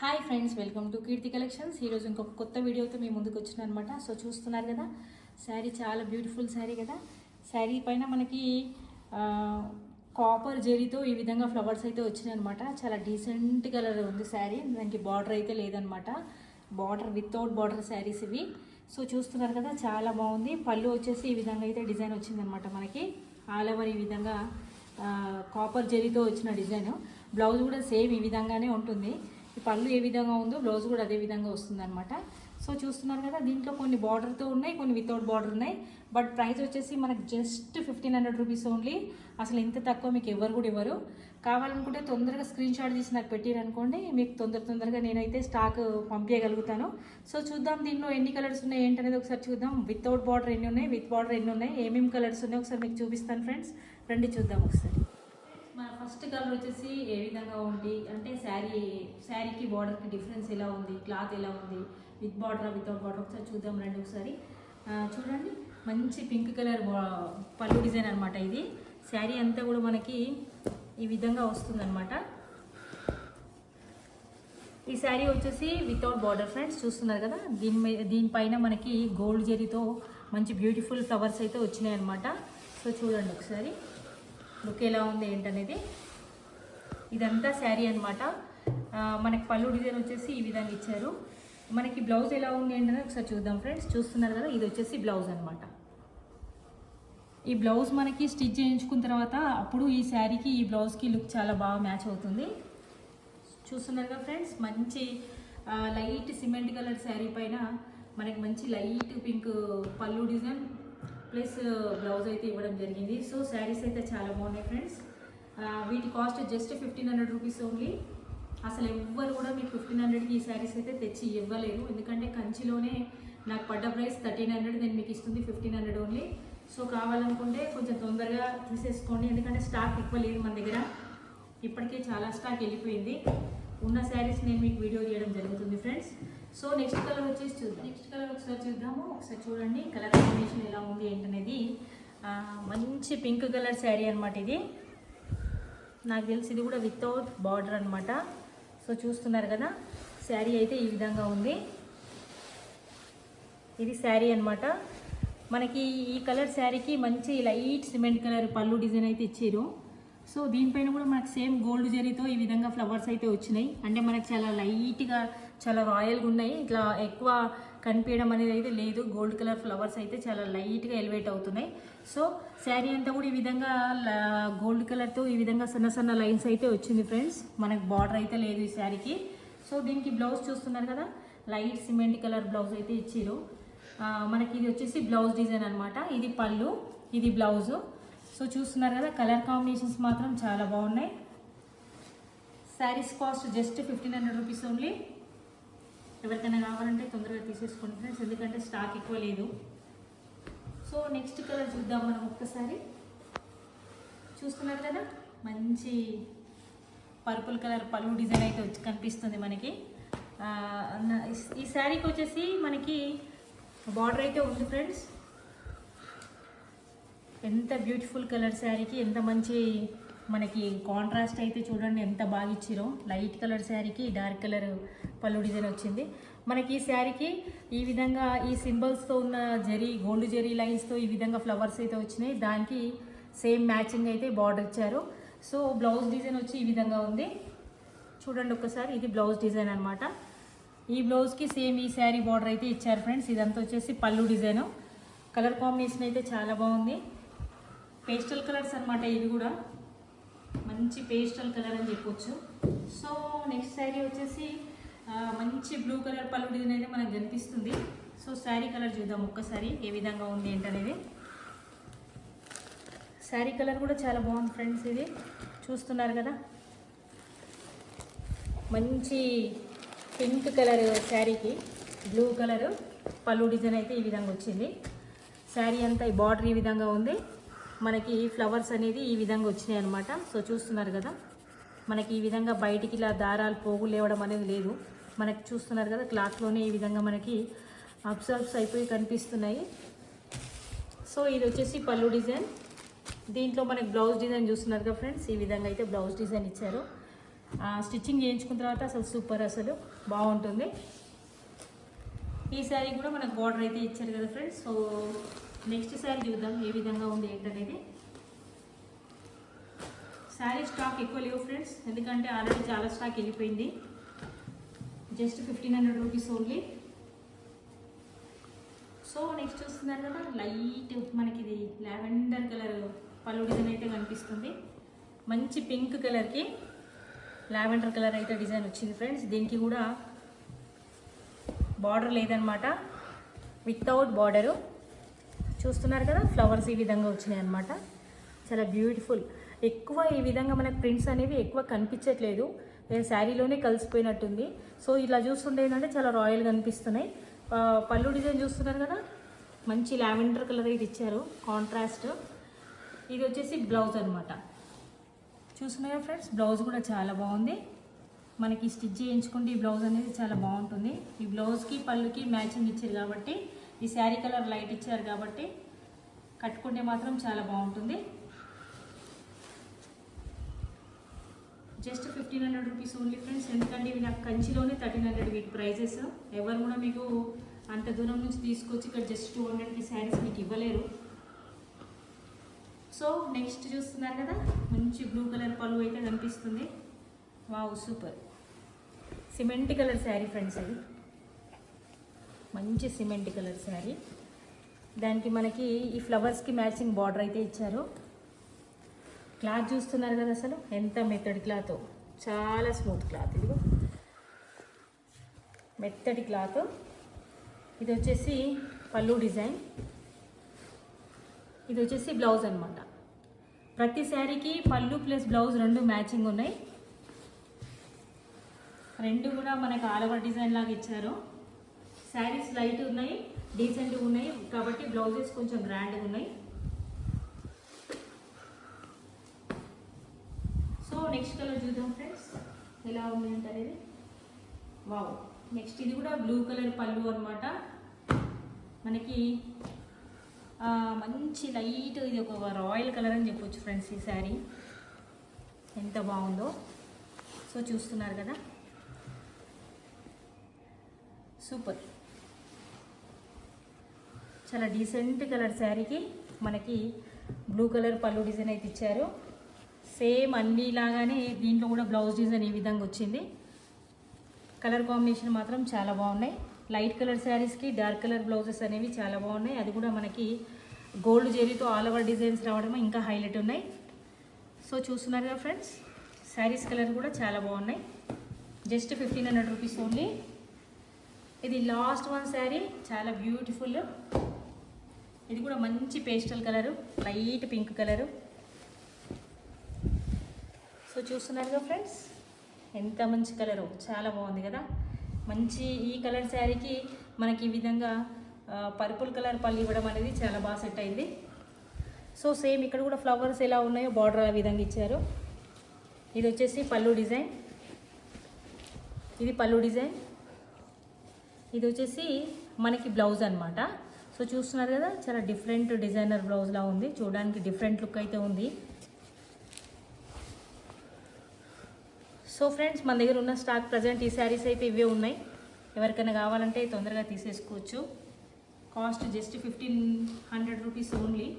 Hi friends welcome to Keerthi collections ఈరోజు ఇంకొక కొత్త వీడియోతో మీ ముందుకు వచ్చిన అనమాట సో చూస్తున్నారు కదా శారీ చాలా బ్యూటిఫుల్ శారీ కదా. శారీ పైన మనకి కాపర్ జెరీతో ఈ విధంగా ఫ్లవర్స్ అయితే వచ్చినాయి అనమాట చాలా డీసెంట్ కలర్ ఉంది శారీ. దానికి బార్డర్ అయితే లేదనమాట బార్డర్ వితౌట్ బార్డర్ శారీస్ ఇవి. సో చూస్తున్నారు కదా చాలా బాగుంది. పళ్ళు వచ్చేసి ఈ విధంగా అయితే డిజైన్ వచ్చిందనమాట మనకి. ఆల్ ఓవర్ ఈ విధంగా కాపర్ జెరీతో వచ్చిన డిజైన్. బ్లౌజ్ కూడా సేమ్ ఈ విధంగానే ఉంటుంది. ఈ పళ్ళు ఏ విధంగా ఉందో బ్లౌజ్ కూడా అదే విధంగా వస్తుంది అనమాట సో చూస్తున్నారు కదా దీంట్లో కొన్ని బార్డర్తో ఉన్నాయి కొన్ని వితౌట్ బార్డర్ ఉన్నాయి. బట్ ప్రైస్ వచ్చేసి మనకు just fifteen hundred rupees only అసలు ఇంత తక్కువ మీకు ఎవరు కూడా ఇవ్వరు. కావాలనుకుంటే తొందరగా స్క్రీన్ షాట్ తీసి నాకు పెట్టారనుకోండి మీకు తొందర తొందరగా నేనైతే స్టాక్ పంపించగలుగుతాను సో చూద్దాం దీనిలో ఎన్ని కలర్స్ ఉన్నాయి ఏంటనేది ఒకసారి చూద్దాం. వితౌట్ బార్డర్ ఎన్ని ఉన్నాయి విత్ బార్డర్ ఎన్ని ఉన్నాయి ఏమేమి కలర్స్ ఉన్నాయి ఒకసారి మీకు చూపిస్తాను ఫ్రెండ్స్ రండి చూద్దాం ఒకసారి. మన ఫస్ట్ కలర్ వచ్చేసి ఏ విధంగా ఉంది? అంటే శారీ శారీకి బార్డర్కి డిఫరెన్స్ ఎలా ఉంది? క్లాత్ ఎలా ఉంది? విత్ బార్డర్ వితౌట్ బార్డర్ ఒకసారి చూద్దాం రండి ఒకసారి. చూడండి. మంచి పింక్ కలర్ పళ్ళు డిజైన్ అనమాట ఇది. శారీ అంతా కూడా మనకి ఈ విధంగా వస్తుందన్నమాట. ఈ శారీ వచ్చేసి వితౌట్ బార్డర్ ఫ్రెండ్స్ చూస్తున్నారు కదా? దీని మీద దీనిపైన మనకి గోల్డ్ జరీతో మంచి బ్యూటిఫుల్ ఫ్లవర్స్ అయితే వచ్చినాయి అనమాట సో చూడండి ఒకసారి. లుక్ ఎలా ఉంది ఏంటనేది? ఇదంతా శారీ అనమాట మనకి పళ్ళు డిజైన్ వచ్చేసి ఈ విధంగా ఇచ్చారు. మనకి బ్లౌజ్ ఎలా ఉంది ఏంటనేది ఒకసారి చూద్దాం ఫ్రెండ్స్. చూస్తున్నారు కదా ఇది వచ్చేసి బ్లౌజ్ అనమాట ఈ బ్లౌజ్ మనకి స్టిచ్ చేయించుకున్న తర్వాత అప్పుడు ఈ శారీకి ఈ బ్లౌజ్కి లుక్ చాలా బాగా మ్యాచ్ అవుతుంది. చూస్తున్నారు కదా ఫ్రెండ్స్ మంచి లైట్ సిమెంట్ కలర్ శారీ పైన మనకి మంచి లైట్ పింక్ పళ్ళు డిజైన్ ప్లస్ బ్లౌజ్ అయితే ఇవ్వడం జరిగింది. సో శారీస్ అయితే చాలా బాగున్నాయి ఫ్రెండ్స్. వీటి cost just fifteen hundred rupees only. అసలు ఎవ్వరు కూడా మీకు ఫిఫ్టీన్ హండ్రెడ్కి ఈ శారీస్ అయితే తెచ్చి ఇవ్వలేరు. ఎందుకంటే కంచిలోనే నాకు పడ్డ ప్రైస్ థర్టీన్ హండ్రెడ్ నేను మీకు ఇస్తుంది ఫిఫ్టీన్ హండ్రెడ్ ఓన్లీ. సో కావాలనుకుంటే కొంచెం తొందరగా తీసేసుకోండి. ఎందుకంటే స్టాక్ ఎక్కువ లేదు మన దగ్గర. ఇప్పటికే చాలా స్టాక్ వెళ్ళిపోయింది. ఉన్న శారీస్ నేను మీకు వీడియో తీయడం జరుగుతుంది ఫ్రెండ్స్. సో నెక్స్ట్ కలర్ వచ్చేసి చూద్దాం. నెక్స్ట్ కలర్ ఒకసారి చూద్దాము. ఒకసారి చూడండి. కలర్ కాంబినేషన్ ఎలా ఉంది ఏంటనేది. మంచి పింక్ కలర్ శారీ అనమాట ఇది. నాకు తెలిసి ఇది కూడా వితౌట్ బార్డర్ అనమాట సో చూస్తున్నారు కదా. శారీ అయితే ఈ విధంగా ఉంది. ఇది శారీ అనమాట మనకి ఈ కలర్ శారీకి మంచి లైట్ సిమెంట్ కలర్ పళ్ళు డిజైన్ అయితే ఇచ్చారు. సో దీనిపైన కూడా మనకు సేమ్ గోల్డ్ జరీతో ఈ విధంగా ఫ్లవర్స్ అయితే వచ్చినాయి. అంటే మనకు చాలా లైట్గా చాలా రాయల్గా ఉన్నాయి. ఇట్లా ఎక్కువ కనిపించడం అనేది అయితే లేదు. గోల్డ్ కలర్ ఫ్లవర్స్ అయితే చాలా లైట్గా ఎలివేట్ అవుతున్నాయి. సో శారీ అంతా కూడా ఈ విధంగా గోల్డ్ కలర్తో ఈ విధంగా సన్న సన్న లైన్స్ అయితే వచ్చింది ఫ్రెండ్స్ మనకు బార్డర్ అయితే లేదు ఈ శారీకి సో దీనికి బ్లౌజ్ చూస్తున్నారు కదా? లైట్ సిమెంట్ కలర్ బ్లౌజ్ అయితే ఇచ్చారు మనకి ఇది వచ్చేసి బ్లౌజ్ డిజైన్ అనమాట ఇది పళ్ళు ఇది బ్లౌజు సో చూస్తున్నారు కదా? కలర్ కాంబినేషన్స్ మాత్రం చాలా బాగున్నాయి. Saris cost just fifteen hundred rupees only ఎవరికైనా కావాలంటే తొందరగా తీసేసుకోండి ఫ్రెండ్స్ ఎందుకంటే స్టాక్ ఎక్కువ లేదు. సో నెక్స్ట్ కలర్ చూద్దాం మనం ఒక్కసారి. చూస్తున్నారు కదా? మంచి పర్పుల్ కలర్ పలువు డిజైన్ అయితే వచ్చి కనిపిస్తుంది మనకి. అన్న- ఈ శారీకి వచ్చేసి మనకి బార్డర్ అయితే ఉంది ఫ్రెండ్స్. ఎంత బ్యూటిఫుల్ కలర్ శారీకి ఎంత మంచి మనకి కాంట్రాస్ట్ అయితే చూడండి ఎంత బాగా ఇచ్చిరో. లైట్ కలర్ శారీకి డార్క్ కలర్ పళ్ళు డిజైన్ వచ్చింది. మనకి ఈ శారీకి ఈ విధంగా ఈ సింబల్స్తో ఉన్న జరీ గోల్డ్ జరీ లైన్స్తో ఈ విధంగా ఫ్లవర్స్ అయితే వచ్చినాయి. దానికి సేమ్ మ్యాచింగ్ అయితే బార్డర్ ఇచ్చారు. సో బ్లౌజ్ డిజైన్ వచ్చి ఈ విధంగా ఉంది. చూడండి ఒకసారి ఇది బ్లౌజ్ డిజైన్ అనమాట ఈ బ్లౌజ్కి సేమ్ ఈ శారీ బార్డర్ అయితే ఇచ్చారు ఫ్రెండ్స్ ఇదంతా వచ్చేసి పళ్ళు డిజైను కలర్ కాంబినేషన్ అయితే చాలా బాగుంది. పేస్టల్ కలర్స్ అనమాట ఇవి కూడా. మంచి పేస్టల్ కలర్ అని చెప్పొచ్చు. సో నెక్స్ట్ శారీ వచ్చేసి మంచి బ్లూ కలర్ పళ్ళు డిజైన్ అయితే మనకు కనిపిస్తుంది. సో శారీ కలర్ చూద్దాం ఒక్కసారి ఏ విధంగా ఉంది ఏంటనేది. శారీ కలర్ కూడా చాలా బాగుంది ఫ్రెండ్స్ ఇది. చూస్తున్నారు కదా? మంచి పింక్ కలర్ శారీకి బ్లూ కలర్ పళ్ళు డిజైన్ అయితే ఈ విధంగా వచ్చింది. శారీ అంతా ఈ బార్డర్ ఈ విధంగా ఉంది. మనకి ఫ్లవర్స్ అనేది ఈ విధంగా వచ్చినాయి అనమాట సో చూస్తున్నారు కదా మనకి ఈ విధంగా బయటికి ఇలా దారాలు పోగు లేవడం అనేది లేదు. మనకి చూస్తున్నారు కదా క్లాత్లోనే ఈ విధంగా మనకి అబ్సర్బ్స్ అయిపోయి కనిపిస్తున్నాయి. సో ఇది వచ్చేసి పళ్ళు డిజైన్. దీంట్లో మనకి బ్లౌజ్ డిజైన్ చూస్తున్నారు కదా ఫ్రెండ్స్ ఈ విధంగా అయితే బ్లౌజ్ డిజైన్ ఇచ్చారు. స్టిచ్చింగ్ చేయించుకున్న తర్వాత అసలు సూపర్ అసలు బాగుంటుంది. ఈ శారీ కూడా మనకు బార్డర్ అయితే ఇచ్చారు కదా ఫ్రెండ్స్ సో నెక్స్ట్ శారీ చూద్దాం ఏ విధంగా ఉంది ఏంటనేది. శారీ స్టాక్ ఎక్కువ లేవు ఫ్రెండ్స్. ఎందుకంటే ఆల్రెడీ చాలా స్టాక్ వెళ్ళిపోయింది. Just fifteen hundred rupees only. So next చూస్తున్నారు కదా లైట్ మనకి ఇది లావెండర్ కలర్ పళ్ళు డిజైన్ అయితే కనిపిస్తుంది. మంచి పింక్ కలర్కి లావెండర్ కలర్ అయితే డిజైన్ వచ్చింది ఫ్రెండ్స్. దీనికి కూడా బార్డర్ లేదనమాట వితౌట్ బార్డరు. చూస్తున్నారు కదా ఫ్లవర్స్ ఈ విధంగా వచ్చినాయి అనమాట చాలా బ్యూటిఫుల్ ఎక్కువ ఈ విధంగా మనకు ప్రింట్స్ అనేవి ఎక్కువ కనిపించట్లేదు. నేను శారీలోనే కలిసిపోయినట్టుంది. సో ఇలా చూస్తుంటే ఏంటంటే చాలా రాయల్గా అనిపిస్తున్నాయి. పళ్ళు డిజైన్ చూస్తున్నారు కదా మంచి లావెండర్ కలర్ అయితే ఇచ్చారు. కాంట్రాస్ట్ ఇది వచ్చేసి బ్లౌజ్ అనమాట చూస్తున్నాయా ఫ్రెండ్స్ బ్లౌజ్ కూడా చాలా బాగుంది. మనకి స్టిచ్ చేయించుకుంటే ఈ బ్లౌజ్ అనేది చాలా బాగుంటుంది. ఈ బ్లౌజ్కి పళ్ళుకి మ్యాచింగ్ ఇచ్చారు కాబట్టి ఈ శారీ కలర్ లైట్ ఇచ్చారు కాబట్టి కట్టుకుంటే మాత్రం చాలా బాగుంటుంది. Just fifteen hundred rupees only friends. ఎందుకంటే ఇవి నాకు కంచిలోనే థర్టీన్ హండ్రెడ్ వీటి ప్రైజెస్. ఎవరు కూడా మీకు అంత దూరం నుంచి తీసుకొచ్చి ఇక్కడ జస్ట్ టూ హండ్రెడ్కి శారీస్ మీకు ఇవ్వలేరు. సో నెక్స్ట్ చూస్తున్నారు కదా మంచి బ్లూ కలర్ పళ్ళు అయితే కనిపిస్తుంది. Wow super. Cement colour sari friends అది మంచి సిమెంట్ కలర్ శారీ. దానికి మనకి ఈ ఫ్లవర్స్కి మ్యాచింగ్ బార్డర్ అయితే ఇచ్చారు. క్లాత్ చూస్తున్నారు కదా అసలు? ఎంత మెత్తడి క్లాత్. చాలా స్మూత్ క్లాత్ ఇది మెత్తడి క్లాత్. ఇది వచ్చేసి పళ్ళు డిజైన్. ఇది వచ్చేసి బ్లౌజ్ అనమాట ప్రతి శారీకి పళ్ళు ప్లస్ బ్లౌజ్ రెండు మ్యాచింగ్ ఉన్నాయి. రెండు కూడా మనకు ఆల్ ఓవర్ డిజైన్ లాగా ఇచ్చారు. శారీస్ లైట్ ఉన్నాయి డీసెంట్గా ఉన్నాయి కాబట్టి బ్లౌజెస్ కొంచెం గ్రాండ్గా ఉన్నాయి. సో నెక్స్ట్ కలర్ చూద్దాం ఫ్రెండ్స్ ఎలా ఉంది అనేది? వావ్ నెక్స్ట్ ఇది కూడా బ్లూ కలర్ పళ్ళు అనమాట మనకి మంచి లైట్ ఇది ఒక రాయల్ కలర్ అని చెప్పొచ్చు ఫ్రెండ్స్ ఈ శారీ ఎంత బాగుందో. సో చూస్తున్నారు కదా. సూపర్ చాలా డీసెంట్ కలర్ శారీకి మనకి బ్లూ కలర్ పళ్ళు డిజైన్ అయితే ఇచ్చారు. సేమ్ అన్ని లాగానే దీంట్లో కూడా బ్లౌజ్ డిజైన్ ఈ విధంగా వచ్చింది. కలర్ కాంబినేషన్ మాత్రం చాలా బాగున్నాయి. లైట్ కలర్ శారీస్కి డార్క్ కలర్ బ్లౌజెస్ అనేవి చాలా బాగున్నాయి. అది కూడా మనకి గోల్డ్ జెరీతో ఆల్ ఓవర్ డిజైన్స్ రావడం ఇంకా హైలైట్ ఉన్నాయి. సో చూస్తున్నారు కదా ఫ్రెండ్స్ శారీస్ కలర్ కూడా చాలా బాగున్నాయి. Just fifteen hundred rupees only ఇది లాస్ట్ వన్ శారీ చాలా బ్యూటిఫుల్ ఇది కూడా మంచి pastel colour light pink colour. So చూస్తున్నారుగా ఫ్రెండ్స్ ఎంత మంచి కలరు చాలా బాగుంది కదా. మంచి ఈ కలర్ శారీకి మనకి ఈ విధంగా పర్పుల్ కలర్ పళ్ళు ఇవ్వడం అనేది చాలా బాగా సెట్ అయింది. సో సేమ్ ఇక్కడ కూడా ఫ్లవర్స్ ఎలా ఉన్నాయో బార్డర్ ఆ విధంగా ఇచ్చారు. ఇది వచ్చేసి పళ్ళు డిజైన్. ఇది పళ్ళు డిజైన్. ఇది వచ్చేసి మనకి బ్లౌజ్ అనమాట సో చూస్తున్నారు కదా చాలా డిఫరెంట్ డిజైనర్ బ్లౌజ్లా ఉంది. చూడడానికి డిఫరెంట్ లుక్ అయితే ఉంది. సో ఫ్రెండ్స్ మన దగ్గర ఉన్న స్టాక్ ప్రజెంట్ ఈ శారీస్ అయితే ఇవే ఉన్నాయి. ఎవరికైనా కావాలంటే తొందరగా తీసేసుకోవచ్చు. Cost just fifteen hundred rupees only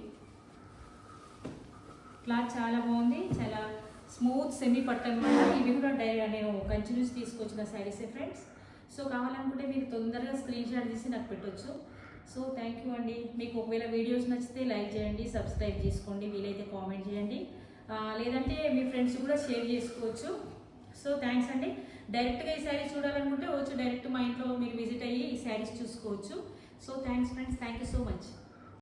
cloth చాలా బాగుంది. చాలా స్మూత్ సెమీ పట్టు అనమాట ఇవి కూడా డైరెక్ట్ నేను కంచి నుంచి తీసుకొచ్చిన శారీసే ఫ్రెండ్స్ సో కావాలనుకుంటే మీరు తొందరగా స్క్రీన్ షాట్ తీసి నాకు పెట్టొచ్చు. సో థ్యాంక్ యూ అండి. మీకు ఒకవేళ వీడియోస్ నచ్చితే లైక్ చేయండి సబ్స్క్రైబ్ చేసుకోండి వీలైతే కామెంట్ చేయండి. లేదంటే మీ ఫ్రెండ్స్ కూడా షేర్ చేసుకోవచ్చు. సో థ్యాంక్స్ అండి. డైరెక్ట్గా ఈ శారీస్ చూడాలనుకుంటే వచ్చి డైరెక్ట్ మా ఇంట్లో మీరు విజిట్ అయ్యి ఈ శారీస్ చూసుకోవచ్చు. So thanks friends thank you so much